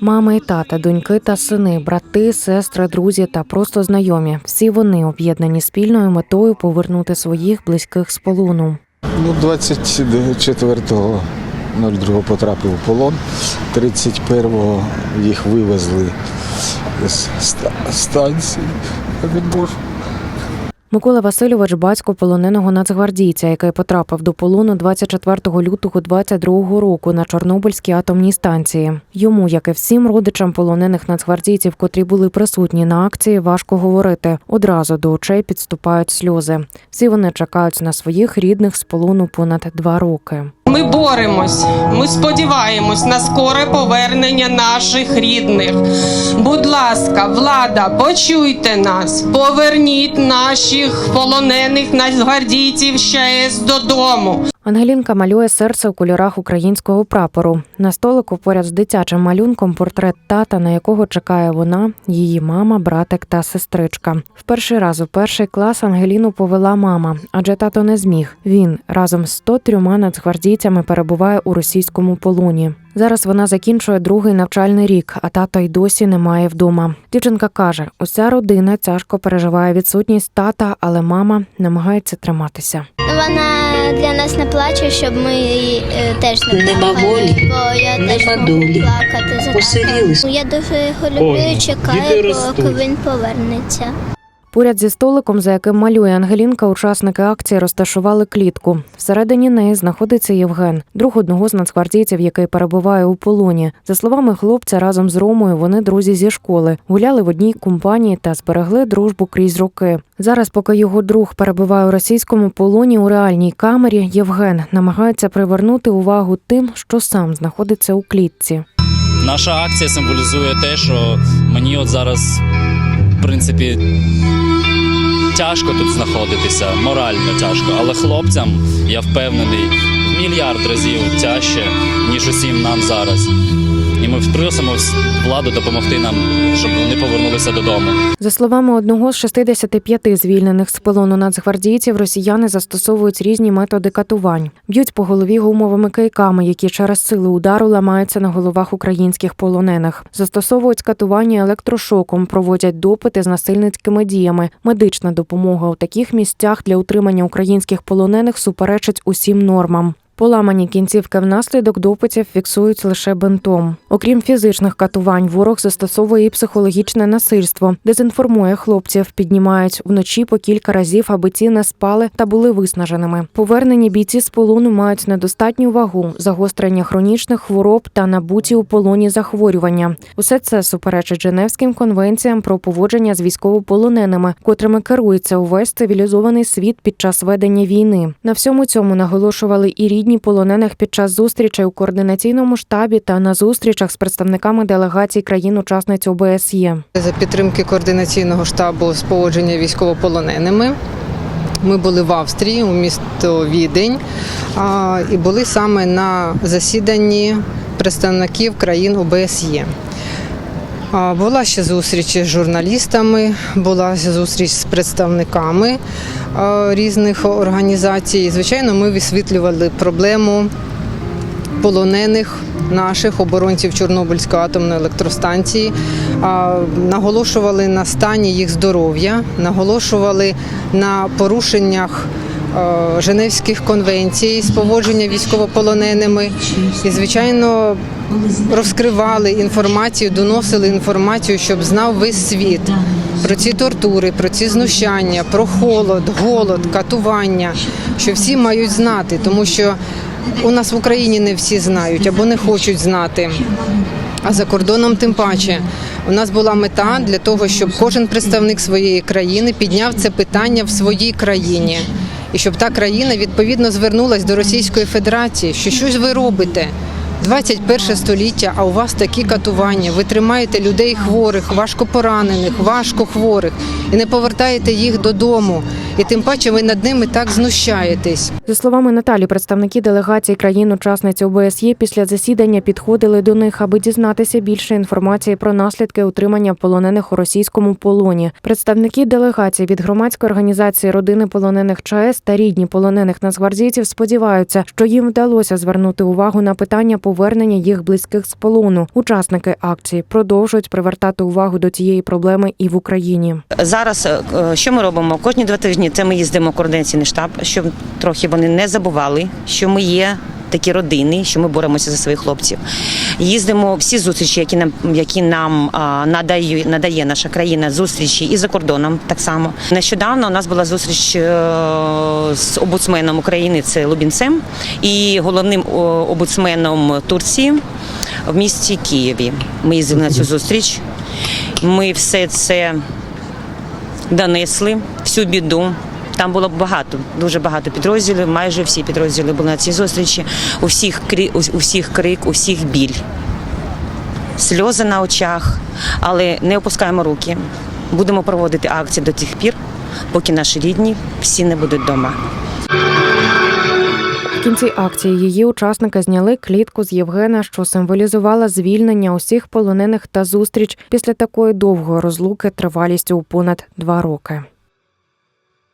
Мама і тата, доньки та сини, брати, сестри, друзі та просто знайомі. Всі вони об'єднані спільною метою повернути своїх близьких з полону. Ну, 24.02 потрапив у полон. 31-го їх вивезли з станції. Я. Микола Васильович батько полоненого нацгвардійця, який потрапив до полону 24 лютого 22 року на Чорнобильській атомній станції. Йому, як і всім родичам полонених нацгвардійців, котрі були присутні на акції, важко говорити. Одразу до очей підступають сльози. Всі вони чекають на своїх рідних з полону понад два роки. Ми боремось. Ми сподіваємось на скоре повернення наших рідних. Будь ласка, влада, почуйте нас, поверніть наших полонених нацгвардійців з ЧАЕС додому. Ангелінка малює серце у кольорах українського прапору. На столику поряд з дитячим малюнком портрет тата, на якого чекає вона, її мама, братик та сестричка. В перший раз у перший клас Ангеліну повела мама, адже тато не зміг. Він разом з 103 нацгвардійцями перебуває у російському полоні. Зараз вона закінчує другий навчальний рік, а тата й досі немає вдома. Дівчинка каже: уся родина тяжко переживає відсутність тата, але мама намагається триматися. Вона для нас не плаче, щоб ми її е, теж не Нема плакали, волі, бо я теж нема можу долі. плакати за Посиріли. Я дуже його люблю і чекаю, поки він повернеться. Поряд зі столиком, за яким малює Ангелінка, учасники акції розташували клітку. Всередині неї знаходиться Євген, друг одного з нацгвардійців, який перебуває у полоні. За словами хлопця, разом з Ромою вони друзі зі школи, гуляли в одній компанії та зберегли дружбу крізь роки. Зараз, поки його друг перебуває у російському полоні у реальній камері, Євген намагається привернути увагу тим, що сам знаходиться у клітці. Наша акція символізує те, що мені от зараз, в принципі, тяжко тут знаходитися, морально тяжко, але хлопцям, я впевнений, мільярд разів тяжче, ніж усім нам зараз. Ми просимо владу допомогти нам, щоб вони повернулися додому. За словами одного з 65 звільнених з полону нацгвардійців, росіяни застосовують різні методи катувань, б'ють по голові гумовими кийками, які через силу удару ламаються на головах українських полонених. Застосовують катування електрошоком, проводять допити з насильницькими діями. Медична допомога у таких місцях для утримання українських полонених суперечить усім нормам. Поламані кінцівки внаслідок допитів фіксують лише бинтом. Окрім фізичних катувань, ворог застосовує і психологічне насильство, дезінформує хлопців, піднімають вночі по кілька разів, аби ті не спали та були виснаженими. Повернені бійці з полону мають недостатню вагу, загострення хронічних хвороб та набуті у полоні захворювання. Усе це суперечить Женевським конвенціям про поводження з військовополоненими, котрими керується увесь цивілізований світ під час ведення війни. На всьому цьому наголошували і рідні полонених під час зустрічей у координаційному штабі та на зустрічах з представниками делегацій країн-учасниць ОБСЄ. За підтримки координаційного штабу з поводження військовополоненими. Ми були в Австрії у місто Відень і були саме на засіданні представників країн ОБСЄ. Була ще зустріч з журналістами, була зустріч з представниками різних організацій. Звичайно, ми висвітлювали проблему полонених наших оборонців Чорнобильської атомної електростанції, наголошували на стані їх здоров'я, наголошували на порушеннях. Женевських конвенцій з поводження військовополоненими і, звичайно, розкривали інформацію, доносили інформацію, щоб знав весь світ про ці тортури, про ці знущання, про холод, голод, катування, що всі мають знати, тому що у нас в Україні не всі знають або не хочуть знати. А за кордоном тим паче у нас була мета для того, щоб кожен представник своєї країни підняв це питання в своїй країні, і щоб та країна відповідно звернулась до Російської Федерації, що щось ви робите. 21 століття, а у вас такі катування. Ви тримаєте людей хворих, важко поранених, важко хворих і не повертаєте їх додому. І тим паче ви над ними так знущаєтесь. За словами Наталі, представники делегацій країн-учасниць ОБСЄ після засідання підходили до них, аби дізнатися більше інформації про наслідки утримання полонених у російському полоні. Представники делегацій від громадської організації родини полонених ЧАЕС та рідні полонених нацгвардійців сподіваються, що їм вдалося звернути увагу на питання повернення повернення їх близьких з полону. Учасники акції продовжують привертати увагу до цієї проблеми і в Україні. Зараз е, що ми робимо? Кожні два тижні це ми їздимо в координаційний штаб, щоб трохи вони не забували, що ми є такі родини, що ми боремося за своїх хлопців. Їздимо всі зустрічі, які нам які нам надає, надає наша країна, зустрічі і за кордоном так само. Нещодавно у нас була зустріч е, з омбудсменом України, це Лубінцем, і головним о, омбудсменом Турції в місті Києві. Ми їздили на цю зустріч. Ми все це донесли всю біду. Там було багато, дуже багато підрозділів. Майже всі підрозділи були на цій зустрічі. У всіх у всіх крик, у всіх біль, сльози на очах, але не опускаємо руки. Будемо проводити акції до тих пір, поки наші рідні всі не будуть вдома. В кінці акції її учасники зняли клітку з Євгена, що символізувала звільнення усіх полонених та зустріч після такої довгої розлуки тривалістю у понад два роки.